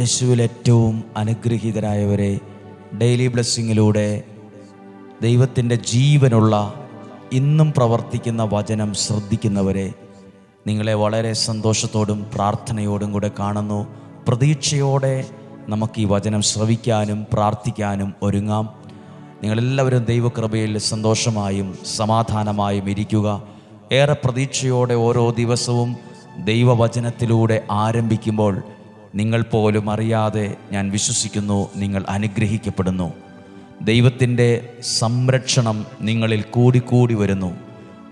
യേശുവിൽ ഏറ്റവും അനുഗ്രഹീതരായവരെ ഡെയിലി ബ്ലെസ്സിങ്ങിലൂടെ ദൈവത്തിന്റെ ജീവനുള്ള ഇന്നും പ്രവർത്തിക്കുന്ന വചനം ശ്രദ്ധിക്കുന്നവരെ നിങ്ങളെ വളരെ സന്തോഷത്തോടും പ്രാർത്ഥനയോടും കൂടെ കാണുന്നു. പ്രതീക്ഷയോടെ നമുക്ക് ഈ വചനം ശ്രവിക്കാനും പ്രാർത്ഥിക്കാനും ഒരുങ്ങാം. നിങ്ങളെല്ലാവരും ദൈവകൃപയിൽ സന്തോഷമായും സമാധാനമായും ഇരിക്കുക. ഏറെ പ്രതീക്ഷയോടെ ഓരോ ദിവസവും ദൈവവചനത്തിലൂടെ ആരംഭിക്കുമ്പോൾ നിങ്ങൾ പോലും അറിയാതെ ഞാൻ വിശ്വസിക്കുന്നു നിങ്ങൾ അനുഗ്രഹിക്കപ്പെടുന്നു. ദൈവത്തിന്റെ സംരക്ഷണം നിങ്ങളിൽ കൂടിക്കൂടി വരുന്നു.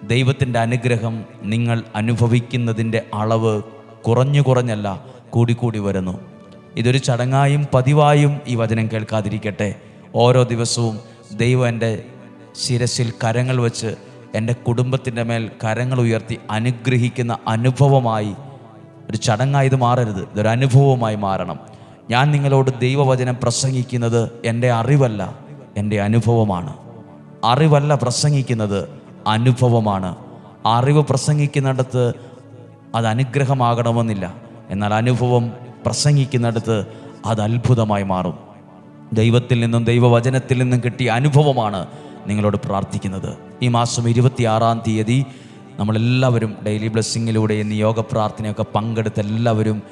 ദൈവത്തിന്റെ അനുഗ്രഹം നിങ്ങൾ അനുഭവിക്കുന്നതിന്റെ അളവ് കുറഞ്ഞു കുറഞ്ഞല്ല കൂടിക്കൂടി വരുന്നു. ഇതൊരു ചടങ്ങായും പതിവായും ഈ വചനം കേൾക്കാതിരിക്കട്ടെ. ഓരോ ദിവസവും ദൈവം എന്റെ ശിരസിൽ കരങ്ങൾ വെച്ച് എന്റെ കുടുംബത്തിന്റെ മേൽ കരങ്ങൾ ഉയർത്തി അനുഗ്രഹിക്കുന്ന അനുഭവമായി ഒരു ചടങ്ങായി ഇത് മാറരുത്. ഇതൊരു അനുഭവമായി മാറണം. ഞാൻ നിങ്ങളോട് ദൈവവചനം പ്രസംഗിക്കുന്നത് എന്റെ അറിവല്ല എന്റെ അനുഭവമാണ്. അറിവല്ല പ്രസംഗിക്കുന്നത് അനുഭവമാണ്. അറിവ് പ്രസംഗിക്കുന്നിടത്ത് അത് അനുഗ്രഹമാകണമെന്നില്ല. എന്നാൽ അനുഭവം പ്രസംഗിക്കുന്നിടത്ത് അത് അത്ഭുതമായി മാറും. ദൈവത്തിൽ നിന്നും ദൈവവചനത്തിൽ നിന്നും കിട്ടിയ അനുഭവമാണ് നിങ്ങളോട് പ്രാർത്ഥിക്കുന്നത്. ഈ മാസം ഇരുപത്തിയാറാം തീയതി നമ്മളെല്ലാവരും ഡെയിലി ബ്ലെസ്സിങ്ങിലൂടെ ഇന്ന് യോഗ പ്രാർത്ഥനയൊക്കെ പങ്കെടുത്ത് എല്ലാവരും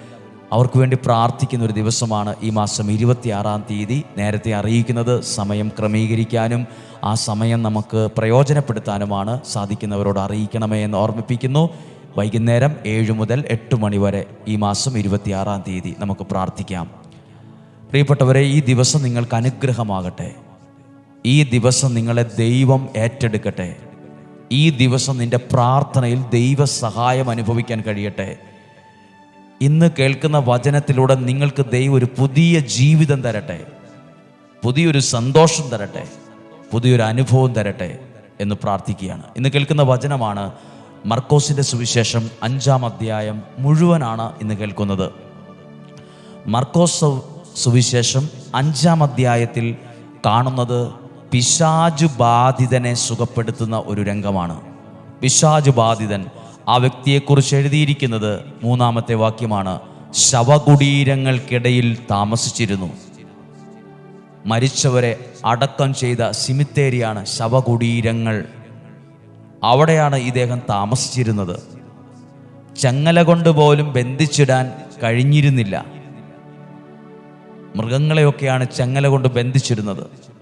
അവർക്ക് വേണ്ടി പ്രാർത്ഥിക്കുന്ന ഒരു ദിവസമാണ് ഈ മാസം ഇരുപത്തിയാറാം തീയതി. നേരത്തെ അറിയിക്കുന്നത് സമയം ക്രമീകരിക്കാനും ആ സമയം നമുക്ക് പ്രയോജനപ്പെടുത്താനുമാണ്. സാധിക്കുന്നവരോട് അറിയിക്കണമേ എന്ന് ഓർമ്മിപ്പിക്കുന്നു. വൈകുന്നേരം ഏഴ് മുതൽ എട്ട് മണി വരെ ഈ മാസം ഇരുപത്തിയാറാം തീയതി നമുക്ക് പ്രാർത്ഥിക്കാം. പ്രിയപ്പെട്ടവരെ ഈ ദിവസം നിങ്ങൾക്ക് അനുഗ്രഹമാകട്ടെ. ഈ ദിവസം നിങ്ങളെ ദൈവം ഏറ്റെടുക്കട്ടെ. ഈ ദിവസം നിന്റെ പ്രാർത്ഥനയിൽ ദൈവ സഹായം അനുഭവിക്കാൻ കഴിയട്ടെ. ഇന്ന് കേൾക്കുന്ന വചനത്തിലൂടെ നിങ്ങൾക്ക് ദൈവം ഒരു പുതിയ ജീവിതം തരട്ടെ. പുതിയൊരു സന്തോഷം തരട്ടെ. പുതിയൊരു അനുഭവം തരട്ടെ എന്ന് പ്രാർത്ഥിക്കുകയാണ്. ഇന്ന് കേൾക്കുന്ന വചനമാണ് മർക്കോസിന്റെ സുവിശേഷം അഞ്ചാം അധ്യായം മുഴുവനാണ് ഇന്ന് കേൾക്കുന്നത്. മർക്കോസ് സുവിശേഷം അഞ്ചാം അധ്യായത്തിൽ കാണുന്നത് പിശാജു ബാധിതനെ സുഖപ്പെടുത്തുന്ന ഒരു രംഗമാണ്. പിശാജു ബാധിതൻ ആ വ്യക്തിയെക്കുറിച്ച് എഴുതിയിരിക്കുന്നത് മൂന്നാമത്തെ വാക്യമാണ്. ശവകുടീരങ്ങൾക്കിടയിൽ താമസിച്ചിരുന്നു. മരിച്ചവരെ അടക്കം ചെയ്ത സിമിത്തേരിയാണ് ശവകുടീരങ്ങൾ. അവിടെയാണ് ഇദ്ദേഹം താമസിച്ചിരുന്നത്. ചങ്ങല കൊണ്ട് പോലും ബന്ധിച്ചിടാൻ കഴിഞ്ഞിരുന്നില്ല. മൃഗങ്ങളെയൊക്കെയാണ് ചങ്ങല കൊണ്ട് ബന്ധിച്ചിരുന്നത്.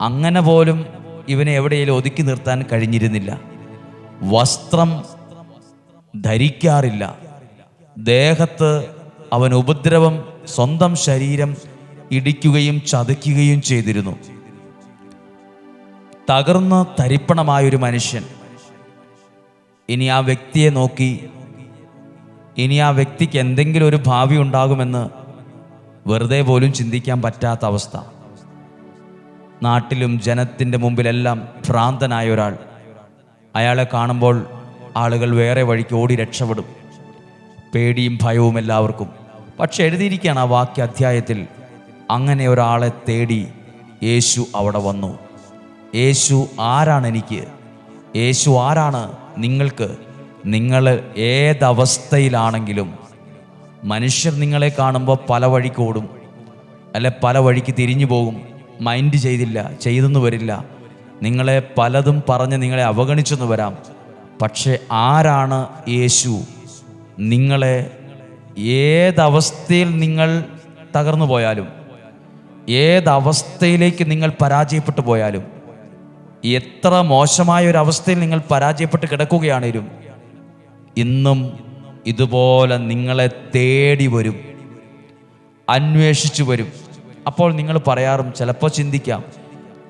അങ്ങനെ പോലും ഇവനെ എവിടെയെങ്കിലും ഒതുക്കി നിർത്താൻ കഴിഞ്ഞിരുന്നില്ല. വസ്ത്രം ധരിക്കാറില്ല. ദേഹത്ത് അവൻ ഉപദ്രവം സ്വന്തം ശരീരം ഇടിക്കുകയും ചതയ്ക്കുകയും ചെയ്തിരുന്നു. തകർന്ന് തരിപ്പണമായൊരു മനുഷ്യൻ. ഇനി ആ വ്യക്തിയെ നോക്കി ഇനി ആ വ്യക്തിക്ക് എന്തെങ്കിലും ഒരു ഭാവി ഉണ്ടാകുമെന്ന് വെറുതെ പോലും ചിന്തിക്കാൻ പറ്റാത്ത അവസ്ഥ. നാട്ടിലും ജനത്തിന്റെ മുമ്പിലെല്ലാം ഭ്രാന്തനായ ഒരാൾ. അയാളെ കാണുമ്പോൾ ആളുകൾ വേറെ വഴിക്ക് ഓടി രക്ഷപ്പെടും. പേടിയും ഭയവും എല്ലാവർക്കും. പക്ഷെ എഴുതിയിരിക്കുകയാണ് ആ വാക്യ അധ്യായത്തിൽ അങ്ങനെ ഒരാളെ തേടി യേശു അവിടെ വന്നു. യേശു ആരാണ് എനിക്ക്? യേശു ആരാണ് നിങ്ങൾക്ക്? നിങ്ങൾ ഏതവസ്ഥയിലാണെങ്കിലും മനുഷ്യർ നിങ്ങളെ കാണുമ്പോൾ പല വഴിക്ക് ഓടും അല്ലെ പല വഴിക്ക് തിരിഞ്ഞു പോകും. മൈൻഡ് ചെയ്തില്ല ചെയ്തെന്ന് വരില്ല. നിങ്ങളെ പലതും പറഞ്ഞ് നിങ്ങളെ അവഗണിച്ചെന്ന് വരാം. പക്ഷേ ആരാണ് യേശു? നിങ്ങളെ ഏതവസ്ഥയിൽ നിങ്ങൾ തകർന്നു പോയാലും ഏതവസ്ഥയിലേക്ക് നിങ്ങൾ പരാജയപ്പെട്ടു പോയാലും എത്ര മോശമായ ഒരു അവസ്ഥയിൽ നിങ്ങൾ പരാജയപ്പെട്ട് കിടക്കുകയാണേലും ഇന്നും ഇതുപോലെ നിങ്ങളെ തേടി വരും അന്വേഷിച്ചു വരും. അപ്പോൾ നിങ്ങൾ പറയാറും ചിലപ്പോൾ ചിന്തിക്കാം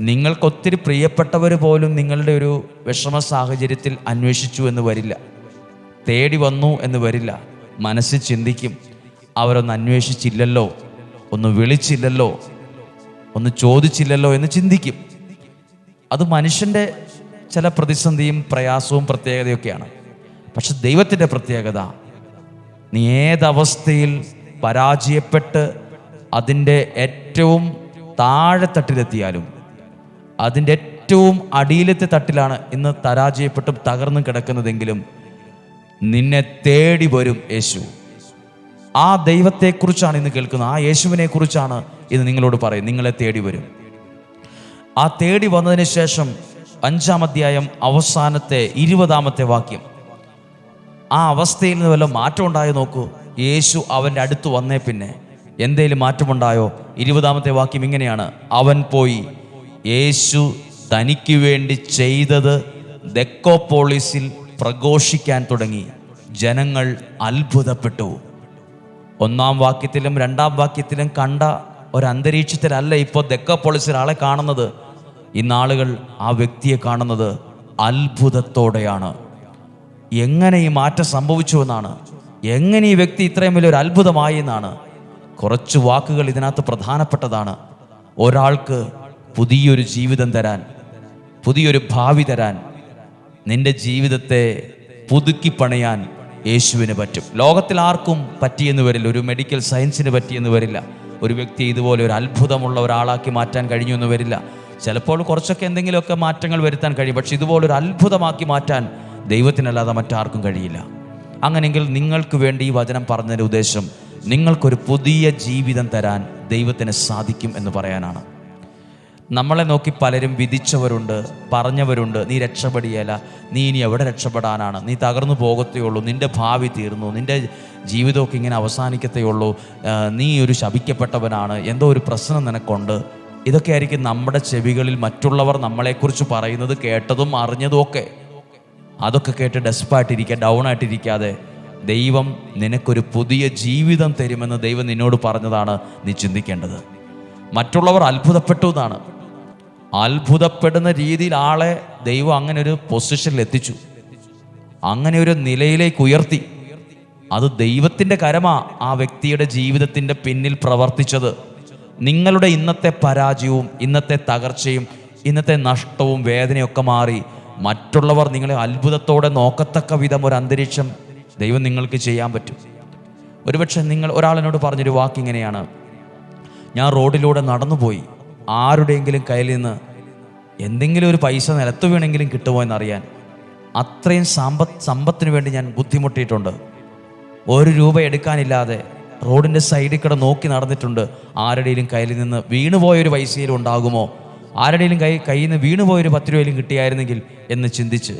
നിങ്ങൾക്കൊത്തിരി പ്രിയപ്പെട്ടവർ പോലും നിങ്ങളുടെ ഒരു വിഷമ സാഹചര്യത്തിൽ അന്വേഷിച്ചു എന്ന് വരില്ല തേടി വന്നു എന്ന് വരില്ല. മനസ്സിൽ ചിന്തിക്കും അവരൊന്ന് അന്വേഷിച്ചില്ലല്ലോ ഒന്ന് വിളിച്ചില്ലല്ലോ ഒന്ന് ചോദിച്ചില്ലല്ലോ എന്ന് ചിന്തിക്കും. അത് മനുഷ്യന്റെ ചില പ്രതിസന്ധിയും പ്രയാസവും പ്രത്യേകതയൊക്കെയാണ്. പക്ഷെ ദൈവത്തിന്റെ പ്രത്യേകത നീ ഏതവസ്ഥയിൽ പരാജയപ്പെട്ട് അതിന്റെ ഏറ്റവും താഴെത്തട്ടിലെത്തിയാലും അതിന്റെ ഏറ്റവും അടിയിലത്തെ തട്ടിലാണ് ഇന്ന് പരാജയപ്പെട്ടും തകർന്നും കിടക്കുന്നതെങ്കിലും നിന്നെ തേടി വരും യേശു. ആ ദൈവത്തെക്കുറിച്ചാണ് ഇന്ന് കേൾക്കുന്നത്. ആ യേശുവിനെ കുറിച്ചാണ് ഇത് നിങ്ങളോട് പറയും നിങ്ങളെ തേടി വരും. ആ തേടി വന്നതിന് ശേഷം അഞ്ചാം അധ്യായം അവസാനത്തെ ഇരുപതാമത്തെ വാക്യം. ആ അവസ്ഥയിൽ നിന്ന് വല്ല മാറ്റം ഉണ്ടായി നോക്കൂ. യേശു അവന്റെ അടുത്ത് വന്നേ പിന്നെ എന്തേലും മാറ്റമുണ്ടായോ? ഇരുപതാമത്തെ വാക്യം ഇങ്ങനെയാണ്. അവൻ പോയി യേശു തനിക്ക് വേണ്ടി ചെയ്തത് ദെക്കോപോളിസിൽ പ്രഘോഷിക്കാൻ തുടങ്ങി. ജനങ്ങൾ അത്ഭുതപ്പെട്ടു. ഒന്നാം വാക്യത്തിലും രണ്ടാം വാക്യത്തിലും കണ്ട ഒരു ഇപ്പോൾ ദെക്കോപോളിസിൽ ആളെ കാണുന്നത്. ഇന്നാളുകൾ ആ വ്യക്തിയെ കാണുന്നത് അത്ഭുതത്തോടെയാണ്. എങ്ങനെ ഈ മാറ്റം സംഭവിച്ചു എന്നാണ്. എങ്ങനെ ഈ വ്യക്തി ഇത്രയും വലിയൊരു അത്ഭുതമായി എന്നാണ്. കുറച്ച് വാക്കുകൾ ഇതിനകത്ത് പ്രധാനപ്പെട്ടതാണ്. ഒരാൾക്ക് പുതിയൊരു ജീവിതം തരാൻ പുതിയൊരു ഭാവി തരാൻ നിന്റെ ജീവിതത്തെ പുതുക്കി പണിയാൻ യേശുവിന് പറ്റും. ലോകത്തിൽ ആർക്കും പറ്റിയെന്ന് വരില്ല. ഒരു മെഡിക്കൽ സയൻസിന് പറ്റിയെന്ന് വരില്ല. ഒരു വ്യക്തി ഇതുപോലെ ഒരു അത്ഭുതമുള്ള ഒരാളാക്കി മാറ്റാൻ കഴിഞ്ഞു എന്ന് വരില്ല. ചിലപ്പോൾ കുറച്ചൊക്കെ എന്തെങ്കിലുമൊക്കെ മാറ്റങ്ങൾ വരുത്താൻ കഴിയും. പക്ഷെ ഇതുപോലൊരു അത്ഭുതമാക്കി മാറ്റാൻ ദൈവത്തിനല്ലാതെ മറ്റാർക്കും കഴിയില്ല. അങ്ങനെയെങ്കിൽ നിങ്ങൾക്ക് വേണ്ടി ഈ വചനം പറഞ്ഞതിന്റെ ഉദ്ദേശം നിങ്ങൾക്കൊരു പുതിയ ജീവിതം തരാൻ ദൈവത്തിന് സാധിക്കും എന്ന് പറയാനാണ്. നമ്മളെ നോക്കി പലരും വിധിച്ചവരുണ്ട് പറഞ്ഞവരുണ്ട് നീ രക്ഷപ്പെടിയല നീ ഇനി എവിടെ രക്ഷപ്പെടാനാണ്? നീ തകർന്നു പോകത്തേ ഉള്ളൂ നിന്റെ ഭാവി തീർന്നു നിന്റെ ജീവിതമൊക്കെ ഇങ്ങനെ അവസാനിക്കത്തേ ഉള്ളൂ നീ ഒരു ശപിക്കപ്പെട്ടവനാണ് എന്തോ ഒരു പ്രശ്നം നിനക്കുണ്ട്. ഇതൊക്കെ ആയിരിക്കും നമ്മുടെ ചെവികളിൽ മറ്റുള്ളവർ നമ്മളെക്കുറിച്ച് പറയുന്നത് കേട്ടതും അറിഞ്ഞതും ഒക്കെ. അതൊക്കെ കേട്ട് ഡെസ്പായിട്ടിരിക്കുക ഡൗൺ ആയിട്ടിരിക്കാതെ ദൈവം നിനക്കൊരു പുതിയ ജീവിതം തരുമെന്ന് ദൈവം നിന്നോട് പറഞ്ഞതാണ് നീ ചിന്തിക്കേണ്ടത്. മറ്റുള്ളവർ അത്ഭുതപ്പെട്ടു എന്നാണ്. അത്ഭുതപ്പെടുന്ന രീതിയിൽ ആളെ ദൈവം അങ്ങനെ ഒരു പൊസിഷനിൽ എത്തിച്ചു. അങ്ങനെ ഒരു നിലയിലേക്ക് ഉയർത്തി. അത് ദൈവത്തിന്റെ കരമാ ആ വ്യക്തിയുടെ ജീവിതത്തിന്റെ പിന്നിൽ പ്രവർത്തിച്ചത്. നിങ്ങളുടെ ഇന്നത്തെ പരാജയവും ഇന്നത്തെ തകർച്ചയും ഇന്നത്തെ നഷ്ടവും വേദനയൊക്കെ മാറി. മറ്റുള്ളവർ നിങ്ങളെ അത്ഭുതത്തോടെ നോക്കത്തക്ക വിധം ഒരു അന്തരീക്ഷം ദൈവം നിങ്ങൾക്ക് ചെയ്യാൻ പറ്റും. ഒരുപക്ഷെ നിങ്ങൾ ഒരാളിനോട് പറഞ്ഞൊരു വാക്ക് ഇങ്ങനെയാണ്. ഞാൻ റോഡിലൂടെ നടന്നുപോയി. ആരുടെയെങ്കിലും കയ്യിൽ നിന്ന് എന്തെങ്കിലും ഒരു പൈസ നിലത്ത് വീണെങ്കിലും കിട്ടുമോ എന്നറിയാൻ അത്രയും സമ്പത്ത് സമ്പത്തിന് വേണ്ടി ഞാൻ ബുദ്ധിമുട്ടിയിട്ടുണ്ട്. ഒരു രൂപ എടുക്കാനില്ലാതെ റോഡിന്റെ സൈഡിൽ കൂടെ നോക്കി നടന്നിട്ടുണ്ട്. ആരുടെയും കയ്യിൽ നിന്ന് വീണുപോയൊരു പൈസയിലും ഉണ്ടാകുമോ? ആരുടെയും കൈ കയ്യിൽ നിന്ന് വീണുപോയൊരു പത്ത് രൂപയിലും കിട്ടിയായിരുന്നെങ്കിൽ എന്ന് ചിന്തിച്ച്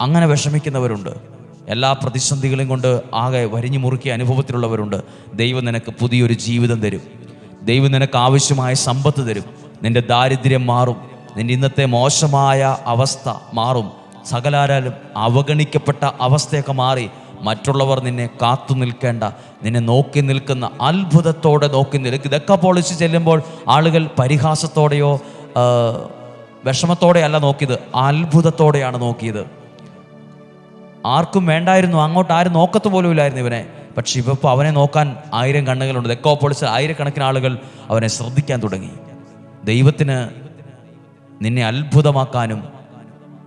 അങ്ങനെ വിഷമിക്കുന്നവരുണ്ട്. എല്ലാ പ്രതിസന്ധികളും കൊണ്ട് ആകെ വരിഞ്ഞു മുറുക്കിയ അനുഭവത്തിലുള്ളവരുണ്ട്. ദൈവം നിനക്ക് പുതിയൊരു ജീവിതം തരും. ദൈവം നിനക്ക് ആവശ്യമായ സമ്പത്ത് തരും. നിന്റെ ദാരിദ്ര്യം മാറും. നിന്റെ ഇന്നത്തെ മോശമായ അവസ്ഥ മാറും. സകലാരാലും അവഗണിക്കപ്പെട്ട അവസ്ഥയൊക്കെ മാറി. മറ്റുള്ളവർ നിന്നെ കാത്തു നിൽക്കേണ്ട നിന്നെ നോക്കി നിൽക്കുന്ന അത്ഭുതത്തോടെ നോക്കി നിൽക്കും ഇതൊക്കെ പൊളിച്ച് ചെല്ലുമ്പോൾ ആളുകൾ പരിഹാസത്തോടെയോ വിഷമത്തോടെയല്ല നോക്കിയത്. അത്ഭുതത്തോടെയാണ് നോക്കിയത്. ആർക്കും വേണ്ടായിരുന്നു അങ്ങോട്ട് ആരും നോക്കത്ത് പോലും ഇല്ലായിരുന്നു ഇവനെ. പക്ഷെ ഇപ്പോൾ അവനെ നോക്കാൻ ആയിരം കണ്ണുകളുണ്ട്. എക്കോ തെക്കോപ്പൊളിച്ച് ആയിരക്കണക്കിന് ആളുകൾ അവനെ ശ്രദ്ധിക്കാൻ തുടങ്ങി. ദൈവത്തിന് നിന്നെ അത്ഭുതമാക്കാനും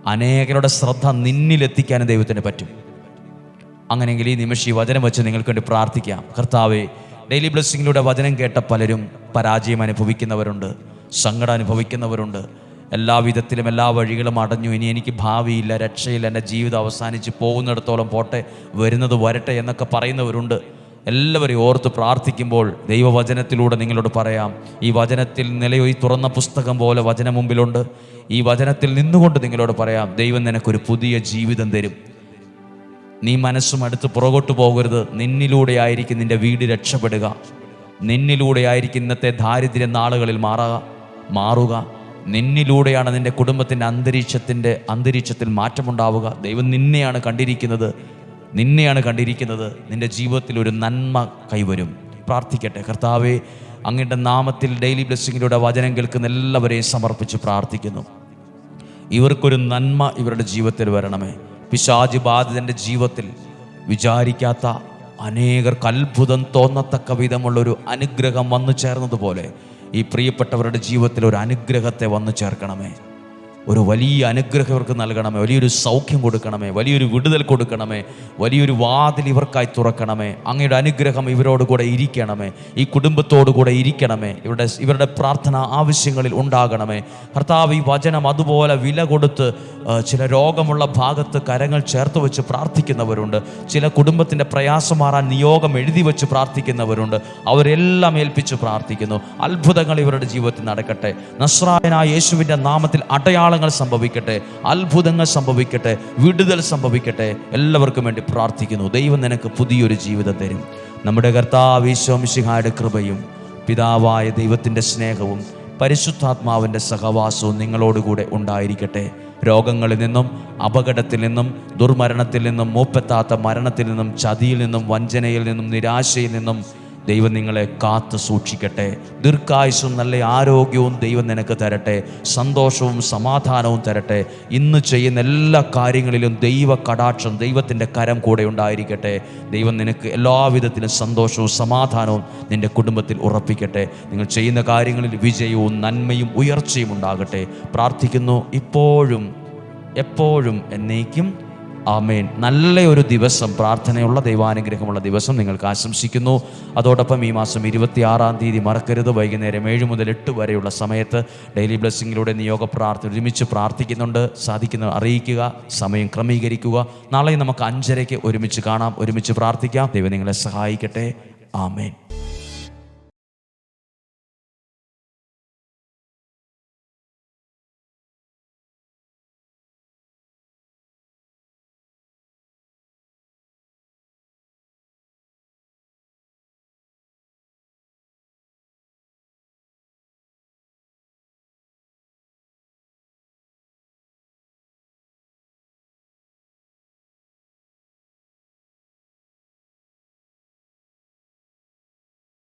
അനേകരുടെ ശ്രദ്ധ നിന്നിലെത്തിക്കാനും ദൈവത്തിന് പറ്റും. അങ്ങനെയെങ്കിൽ ഈ നിമിഷം ഈ വചനം വെച്ച് നിങ്ങൾക്ക് വേണ്ടി പ്രാർത്ഥിക്കാം. കർത്താവെ ഡെയിലി ബ്ലെസ്സിങ്ങിലൂടെ വചനം കേട്ട പലരും പരാജയം അനുഭവിക്കുന്നവരുണ്ട് സങ്കടം അനുഭവിക്കുന്നവരുണ്ട്. എല്ലാ വിധത്തിലും എല്ലാ വഴികളും അടഞ്ഞു. ഇനി എനിക്ക് ഭാവിയില്ല രക്ഷയില്ല എന്റെ ജീവിതം അവസാനിച്ച് പോകുന്നിടത്തോളം പോട്ടെ വരുന്നത് വരട്ടെ എന്നൊക്കെ പറയുന്നവരുണ്ട്. എല്ലാവരെയും ഓർത്ത് പ്രാർത്ഥിക്കുമ്പോൾ ദൈവവചനത്തിലൂടെ നിങ്ങളോട് പറയാം ഈ വചനത്തിൽ നിലയൊയി തുറന്ന പുസ്തകം പോലെ വചനം മുമ്പിലുണ്ട്. ഈ വചനത്തിൽ നിന്നുകൊണ്ട് നിങ്ങളോട് പറയാം ദൈവം നിനക്കൊരു പുതിയ ജീവിതം തരും. നീ മനസ്സും അടുത്ത് പുറകോട്ട് പോകരുത്. നിന്നിലൂടെ ആയിരിക്കും നിന്റെ വീട് രക്ഷപ്പെടുക. നിന്നിലൂടെ ആയിരിക്കും ഇന്നത്തെ ദാരിദ്ര്യ നാളുകളിൽ മാറുക മാറുക. നിന്നിലൂടെയാണ് നിന്റെ കുടുംബത്തിന്റെ അന്തരീക്ഷത്തിന്റെ അന്തരീക്ഷത്തിൽ മാറ്റമുണ്ടാവുക. ദൈവം നിന്നെയാണ് കണ്ടിരിക്കുന്നത്. നിന്നെയാണ് കണ്ടിരിക്കുന്നത്. നിന്റെ ജീവിതത്തിൽ ഒരു നന്മ കൈവരും. പ്രാർത്ഥിക്കട്ടെ. കർത്താവെ അങ്ങയുടെ നാമത്തിൽ ഡെയിലി ബ്ലെസ്സിങ്ങിലൂടെ വചനം കേൾക്കുന്ന എല്ലാവരെയും സമർപ്പിച്ച് പ്രാർത്ഥിക്കുന്നു. ഇവർക്കൊരു നന്മ ഇവരുടെ ജീവിതത്തിൽ വരണമേ. പിശാജി ബാധിതന്റെ ജീവിതത്തിൽ വിചാരിക്കാത്ത അനേകർക്ക് അത്ഭുതം തോന്നത്തക്ക വിധമുള്ളൊരു അനുഗ്രഹം വന്നു ചേർന്നതുപോലെ ഈ പ്രിയപ്പെട്ടവരുടെ ജീവിതത്തിൽ ഒരു അനുഗ്രഹത്തെ വന്നു ചേർക്കണമേ. ഒരു വലിയ അനുഗ്രഹം ഇവർക്ക് നൽകണമേ. വലിയൊരു സൗഖ്യം കൊടുക്കണമേ. വലിയൊരു വിടുതൽ കൊടുക്കണമേ. വലിയൊരു വാതിൽ ഇവർക്കായി തുറക്കണമേ. അങ്ങയുടെ അനുഗ്രഹം ഇവരോട് കൂടെ ഇരിക്കണമേ. ഈ കുടുംബത്തോടു കൂടെ ഇരിക്കണമേ. ഇവരുടെ ഇവരുടെ പ്രാർത്ഥന ആവശ്യങ്ങളിൽ ഉണ്ടാകണമേ. കർത്താവ് ഈ വചനം അതുപോലെ വില കൊടുത്ത് ചില രോഗമുള്ള ഭാഗത്ത് കരങ്ങൾ ചേർത്ത് വെച്ച് പ്രാർത്ഥിക്കുന്നവരുണ്ട്. ചില കുടുംബത്തിന്റെ പ്രയാസം മാറാൻ നിയോഗം എഴുതി വെച്ച് പ്രാർത്ഥിക്കുന്നവരുണ്ട്. അവരെല്ലാം ഏൽപ്പിച്ച് പ്രാർത്ഥിക്കുന്നു. അത്ഭുതങ്ങൾ ഇവരുടെ ജീവിതത്തിൽ നടക്കട്ടെ. നസ്രായനായ യേശുവിന്റെ നാമത്തിൽ അടയാളങ്ങൾ സംഭവിക്കട്ടെ അത്ഭുതങ്ങൾ സംഭവിക്കട്ടെ വിടുതൽ സംഭവിക്കട്ടെ. എല്ലാവർക്കും വേണ്ടി പ്രാർത്ഥിക്കുന്നു. ദൈവം നിനക്ക് പുതിയൊരു ജീവിതം തരും. നമ്മുടെ കർത്താവ് ഈശോമിശിഹായുടെ കൃപയും പിതാവായ ദൈവത്തിന്റെ സ്നേഹവും പരിശുദ്ധാത്മാവിന്റെ സഹവാസവും നിങ്ങളോടുകൂടെ ഉണ്ടായിരിക്കട്ടെ. രോഗങ്ങളിൽ നിന്നും അപകടത്തിൽ നിന്നും ദുർമരണത്തിൽ നിന്നും മൂപ്പെത്താത്ത മരണത്തിൽ നിന്നും ചതിയിൽ നിന്നും വഞ്ചനയിൽ നിന്നും നിരാശയിൽ നിന്നും ദൈവം നിങ്ങളെ കാത്തു സൂക്ഷിക്കട്ടെ. ദീർഘായുസും നല്ല ആരോഗ്യവും ദൈവം നിനക്ക് തരട്ടെ. സന്തോഷവും സമാധാനവും തരട്ടെ. ഇന്ന് ചെയ്യുന്ന എല്ലാ കാര്യങ്ങളിലും ദൈവ കടാക്ഷം ദൈവത്തിന്റെ കരം കൂടെ ഉണ്ടായിരിക്കട്ടെ. ദൈവം നിനക്ക് എല്ലാവിധത്തിലും സന്തോഷവും സമാധാനവും നിന്റെ കുടുംബത്തിൽ ഉറപ്പിക്കട്ടെ. നിങ്ങൾ ചെയ്യുന്ന കാര്യങ്ങളിൽ വിജയവും നന്മയും ഉയർച്ചയും ഉണ്ടാകട്ടെ. പ്രാർത്ഥിക്കുന്നു. ഇപ്പോഴും എപ്പോഴും എന്നേക്കും ആമേൻ. നല്ല ഒരു ദിവസം പ്രാർത്ഥനയുള്ള ദൈവാനുഗ്രഹമുള്ള ദിവസം നിങ്ങൾക്ക് ആശംസിക്കുന്നു. അതോടൊപ്പം ഈ മാസം ഇരുപത്തിയാറാം തീയതി മറക്കരുത്. വൈകുന്നേരം ഏഴ് മുതൽ എട്ട് വരെയുള്ള സമയത്ത് ഡെയിലി ബ്ലെസ്സിങ്ങിലൂടെ നിയോഗ പ്രാർത്ഥന ഒരുമിച്ച് പ്രാർത്ഥിക്കുന്നുണ്ട്. സാധിക്കുന്ന അറിയിക്കുക സമയം ക്രമീകരിക്കുക. നാളെ നമുക്ക് അഞ്ചരയ്ക്ക് ഒരുമിച്ച് കാണാം ഒരുമിച്ച് പ്രാർത്ഥിക്കാം. ദൈവം നിങ്ങളെ സഹായിക്കട്ടെ. ആമേൻ.